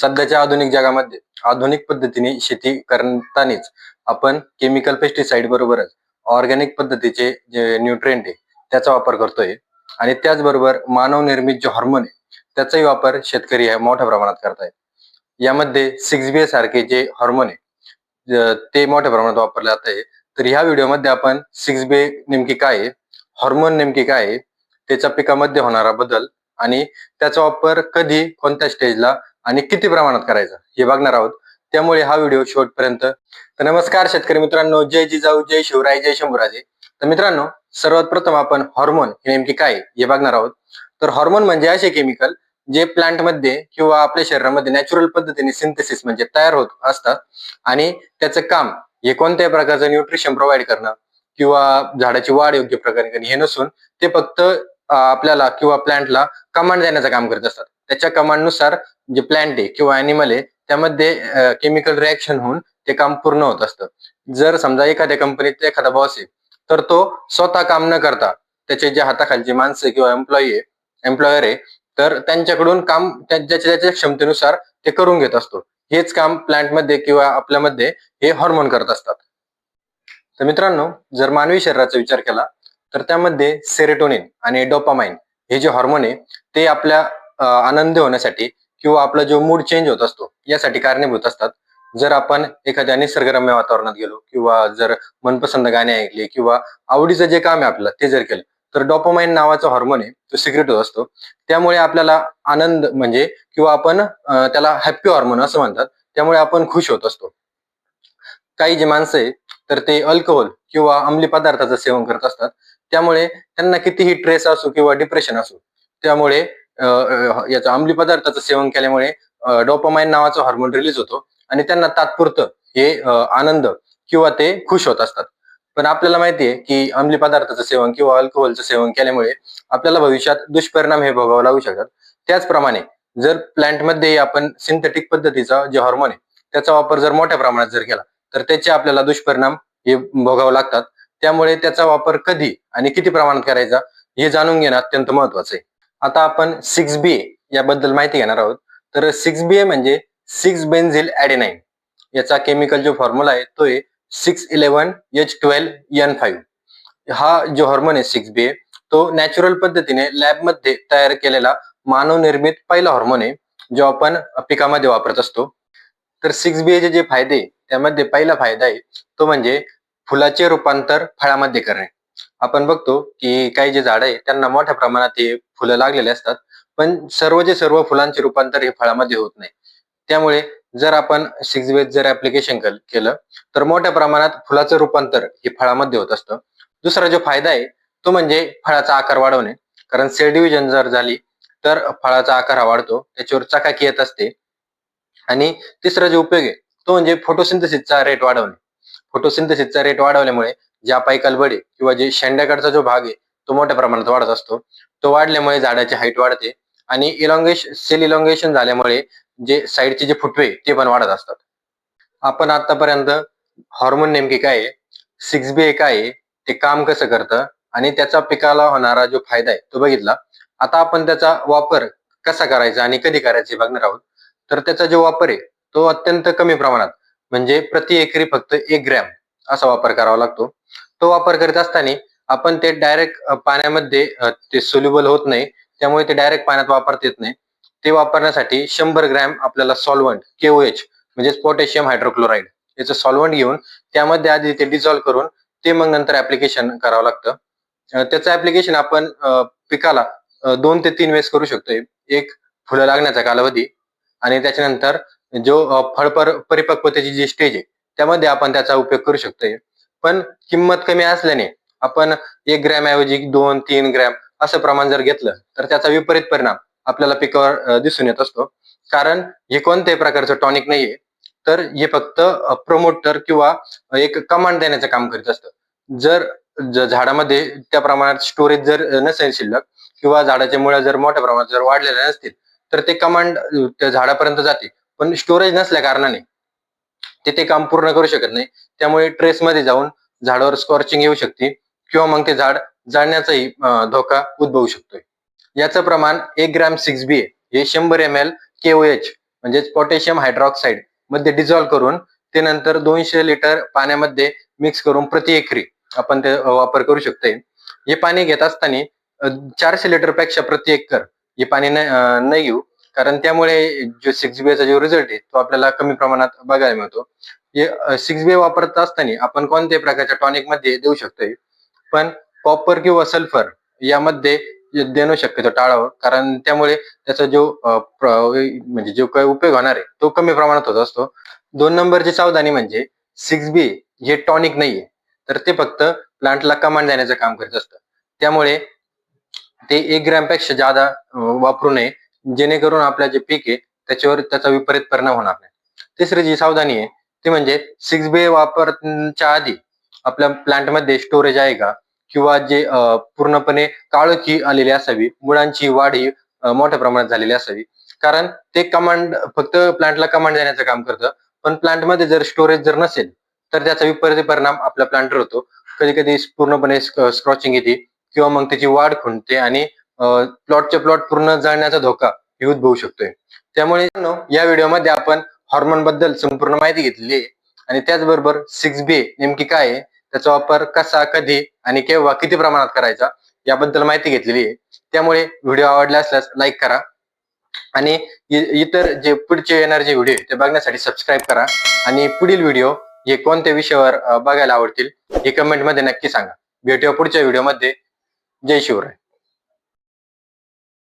सध्याच्या आधुनिक जगामध्ये आधुनिक पद्धतीने शेती करतानाच आपण केमिकल पेस्टिसाइड बरोबरच ऑर्गॅनिक पद्धतीचे जे न्यूट्रिएंट आहे त्याचा वापर करतोय. आणि त्याचबरोबर मानव निर्मित जे हॉर्मोन आहे त्याचाही वापर शेतकरी आहे मोठ्या प्रमाणात करतायत. यामध्ये सिक्स बी सारखे जे हॉर्मोन आहे ते मोठ्या प्रमाणात वापरले जात आहे. तर ह्या व्हिडिओमध्ये आपण सिक्स बी नेमकी काय आहे हॉर्मोन नेमकी काय आहे त्याच्या पिकामध्ये होणारा बदल आणि त्याचा वापर कधी कोणत्या स्टेजला आणि किती प्रमाणात करायचं हे बघणार आहोत. त्यामुळे हा व्हिडिओ शेवटपर्यंत. तर नमस्कार शेतकरी मित्रांनो जय जिजाऊ जय शिवराय जय शंभूराजे. तर मित्रांनो सर्वात प्रथम आपण हॉर्मोन हे नेमकी काय हे बघणार आहोत. तर हॉर्मोन म्हणजे असे केमिकल जे प्लांटमध्ये किंवा आपल्या शरीरामध्ये नॅचरल पद्धतीने सिंथेसिस म्हणजे तयार होत असतात. आणि त्याचं काम हे कोणत्याही प्रकारचं न्यूट्रिशन प्रोव्हाइड करणं किंवा झाडाची वाढ योग्य प्रकारे करणे हे नसून ते फक्त आपल्याला किंवा प्लांटला कमांड देण्याचं काम करत असतात. त्याच्या कमांडनुसार जे प्लांट आहे किंवा अॅनिमल आहे त्यामध्ये केमिकल रिॲक्शन होऊन ते काम पूर्ण होत असतं. जर समजा एखाद्या कंपनीत एखादा बॉस आहे तर तो स्वतः काम न करता त्याचे जे हाताखालची माणसं किंवा एम्प्लॉई आहे एम्प्लॉयर आहे तर त्यांच्याकडून काम त्या- ज्याच्या त्याच्या क्षमतेनुसार ते करून घेत असतो. हेच काम प्लांटमध्ये किंवा आपल्यामध्ये हे हॉर्मोन करत असतात. तर मित्रांनो जर मानवी शरीराचा विचार केला तर त्यामध्ये सेरेटोनिन आणि डोपामाइन हे जे हॉर्मोन आहे ते आपल्या आनंद आनंदी होण्यासाठी किंवा आपला जो मूड चेंज होत असतो यासाठी कारणीभूत असतात. जर आपण एखाद्या निसर्गरम्य वातावरणात गेलो किंवा जर मनपसंत गाणे ऐकले किंवा आवडीचं जे काम आहे आपलं ते जर केलं तर डॉपोमाइन नावाचा हॉर्मोन आहे तो सिक्रेट होत असतो. त्यामुळे आपल्याला आनंद म्हणजे किंवा आपण त्याला हॅप्पी हॉर्मोन असं म्हणतात. त्यामुळे आपण खुश होत असतो. काही जे माणसं आहे तर ते अल्कोहोल किंवा अंमली पदार्थाचं सेवन करत असतात. त्यामुळे त्यांना कितीही ट्रेस असो किंवा डिप्रेशन असो त्यामुळे याचं अंमली पदार्थाचं सेवन केल्यामुळे डोपामाइन नावाचा हॉर्मोन रिलीज होतो आणि त्यांना तात्पुरतं हे आनंद किंवा ते खुश होत असतात. पण आपल्याला माहितीये की अंमली पदार्थाचं सेवन किंवा अल्कोहोलचं सेवन केल्यामुळे आपल्याला भविष्यात दुष्परिणाम हे भोगावे लागू शकतात. त्याचप्रमाणे जर प्लांटमध्ये आपण सिंथेटिक पद्धतीचा जे हॉर्मोन आहे त्याचा वापर जर मोठ्या प्रमाणात जर केला तर त्याचे आपल्याला दुष्परिणाम हे भोगावे लागतात. त्यामुळे त्याचा वापर कधी आणि किती प्रमाणात करायचा हे जाणून घेणं अत्यंत महत्वाचं आहे. आता आपण सिक्स बी ए याबद्दल माहिती घेणार आहोत. तर सिक्स बी ए म्हणजे सिक्स बेन्झिल ॲडेनाईन याचा केमिकल जो फॉर्म्युला आहे तो आहे six eleven H twelve N five हा जो हॉर्मोन आहे सिक्स बी ए तो नॅचरल पद्धतीने लॅबमध्ये तयार केलेला मानवनिर्मित पहिला हॉर्मोन आहे जो आपण पिकामध्ये वापरत असतो. तर सिक्स बी चे जे फायदे त्यामध्ये पहिला फायदा आहे तो म्हणजे फुलाचे रूपांतर फळामध्ये करणे. आपण बघतो की काही जे झाड आहे त्यांना मोठ्या प्रमाणात हे फुलं लागलेले असतात. पण सर्व जे सर्व फुलांचे रूपांतर हे फळामध्ये होत नाही. त्यामुळे जर आपण सिक्स वेज जर ऍप्लिकेशन केलं तर मोठ्या प्रमाणात फुलाचं रूपांतर हे फळामध्ये होत असतं. दुसरा जो फायदा आहे तो म्हणजे फळाचा आकार वाढवणे. कारण सेल डिव्हिजन जर झाली तर फळाचा आकार हा वाढतो. त्याच्यावर चकाकी येत असते. आणि तिसरा जो उपयोग आहे तो म्हणजे फोटोसिंथेसिसचा रेट वाढवणे. फोटोसिंथेसिसचा रेट वाढवल्यामुळे जे अपाई कलबडे किंवा जे शेंड्याकडचा जो भाग आहे तो मोठ्या प्रमाणात वाढत असतो. तो वाढल्यामुळे झाडाची हाईट वाढते आणि इलॉंगेशन सेल इलॉंगेशन झाल्यामुळे जे साईडचे जे फुटवे ते पण वाढत असतात. आपण आतापर्यंत हॉर्मोन नेमके काय आहे? सिक्स बी काय आहे? ते काम कसं करतं? आणि त्याचा पिकाला होणारा जो फायदा आहे तो बघितला. आता आपण त्याचा वापर कसा करायचा आणि कधी करायचा हे बघणार आहोत. तर त्याचा जो वापर आहे तो अत्यंत कमी प्रमाणात म्हणजे प्रति एकरी फक्त एक ग्रॅम असा वापर करावा लागतो. तो वापर करीत असताना आपण ते डायरेक्ट पाण्यामध्ये ते सोल्युबल होत नाही. त्यामुळे ते डायरेक्ट पाण्यात वापरता येत नाही. ते वापरण्यासाठी शंभर ग्रॅम आपल्याला सॉल्वंट केओएच म्हणजेच पोटॅशियम हायड्रोक्लोराईड याचं सॉल्वंट घेऊन त्यामध्ये आधी ते डिझॉल्व्ह करून ते मग नंतर ऍप्लिकेशन करावं लागतं. त्याचं ऍप्लिकेशन आपण पिकाला दोन ते तीन वेळेस करू शकतोय एक फुलं लागण्याचा कालावधी आणि त्याच्यानंतर जो फळपर फळ पर परिपक्वतेची जी स्टेज आहे त्यामध्ये आपण त्याचा उपयोग करू शकतोय. पण किंमत कमी असल्याने आपण एक ग्रॅम ऐवजी दोन तीन ग्रॅम असं प्रमाण जर घेतलं तर त्याचा विपरीत परिणाम आपल्याला पिकावर दिसून येत असतो. कारण हे कोणत्याही प्रकारचं टॉनिक नाहीये. तर हे फक्त प्रमोटर किंवा एक कमांड देण्याचं काम करीत असतं. जर झाडामध्ये त्या प्रमाणात स्टोरेज जर नसेल शिल्लक किंवा झाडाच्या मुळ्या जर मोठ्या प्रमाणात जर वाढलेल्या नसतील तर ते कमांड त्या झाडापर्यंत जाते. पण स्टोरेज नसल्या कारणाने ते ते काम पूर्ण करू शकत नाही. त्यामुळे ट्रेस मध्ये जाऊन झाडावर स्कॉर्चिंग येऊ शकते. किंवा मग ते झाड जाळण्याचाही धोका उद्भवू शकतोय. याचं प्रमाण एक ग्रॅम सिक्स बी हे शंभर एम एल केओएच म्हणजेच पोटॅशियम हायड्रॉक्साईडमध्ये डिझॉल्व्ह करून ते नंतर दोनशे लिटर पाण्यामध्ये मिक्स करून प्रति एकरी आपण ते वापर करू शकतोय. हे पाणी घेत असताना चारशे लिटरपेक्षा प्रति एकर हे पाणी नाही येऊ घेऊ कारण त्यामुळे जो सिक्स बी चा जो रिझल्ट आहे तो आपल्याला कमी प्रमाणात बघायला मिळतो. हे सिक्स बी वापरत असताना आपण कोणत्याही प्रकारच्या टॉनिकमध्ये देऊ शकतोय. पण कॉपर किंवा सल्फर यामध्ये देणं शक्यतो टाळावं. कारण त्यामुळे त्याचा जो म्हणजे जो काही उपयोग होणार आहे तो कमी प्रमाणात होत असतो. दोन नंबरची सावधानी म्हणजे सिक्स बी हे टॉनिक नाहीये. तर ते फक्त प्लांटला कमांड देण्याचं काम करत असतं. त्यामुळे ते एक ग्रॅमपेक्षा जादा वापरू नये. जेणेकरून आपलं जे पीक आहे त्याच्यावर त्याचा विपरीत परिणाम होणार नाही. तिसरी जी सावधानी आहे ती म्हणजे सिक्स बी वापरच्या आधी आपल्या प्लांटमध्ये स्टोरेज आहे का? किंवा जे पूर्णपणे काळोखी आलेली असावी मुळांची वाढ ही मोठ्या प्रमाणात झालेली असावी. कारण ते कमांड फक्त प्लांटला कमांड देण्याचं काम करतं. पण प्लांटमध्ये जर स्टोरेज जर नसेल तर त्याचा विपरीत परिणाम आपल्या प्लांटवर होतो. कधी कधी पूर्णपणे स्क्रॉचिंग येते किंवा मग त्याची वाढ खुंटते आणि प्लॉटचे प्लॉट पूर्ण जळण्याचा धोका ही उद्भवू शकतोय. त्यामुळे या व्हिडिओमध्ये आपण हॉर्मोनबद्दल संपूर्ण माहिती घेतलेली आहे. आणि त्याचबरोबर सिक्स बी नेमकी काय आहे? त्याचा वापर कसा कधी आणि केव्हा किती प्रमाणात करायचा? याबद्दल माहिती घेतलेली आहे. त्यामुळे व्हिडिओ आवडला असल्यास लाईक करा. आणि इतर जे पुढचे येणारे जे व्हिडिओ ते बघण्यासाठी सबस्क्राईब करा. आणि पुढील व्हिडिओ हे कोणत्या विषयावर बघायला आवडतील हे कमेंटमध्ये नक्की सांगा. भेटूया पुढच्या व्हिडिओमध्ये जय शिवराय.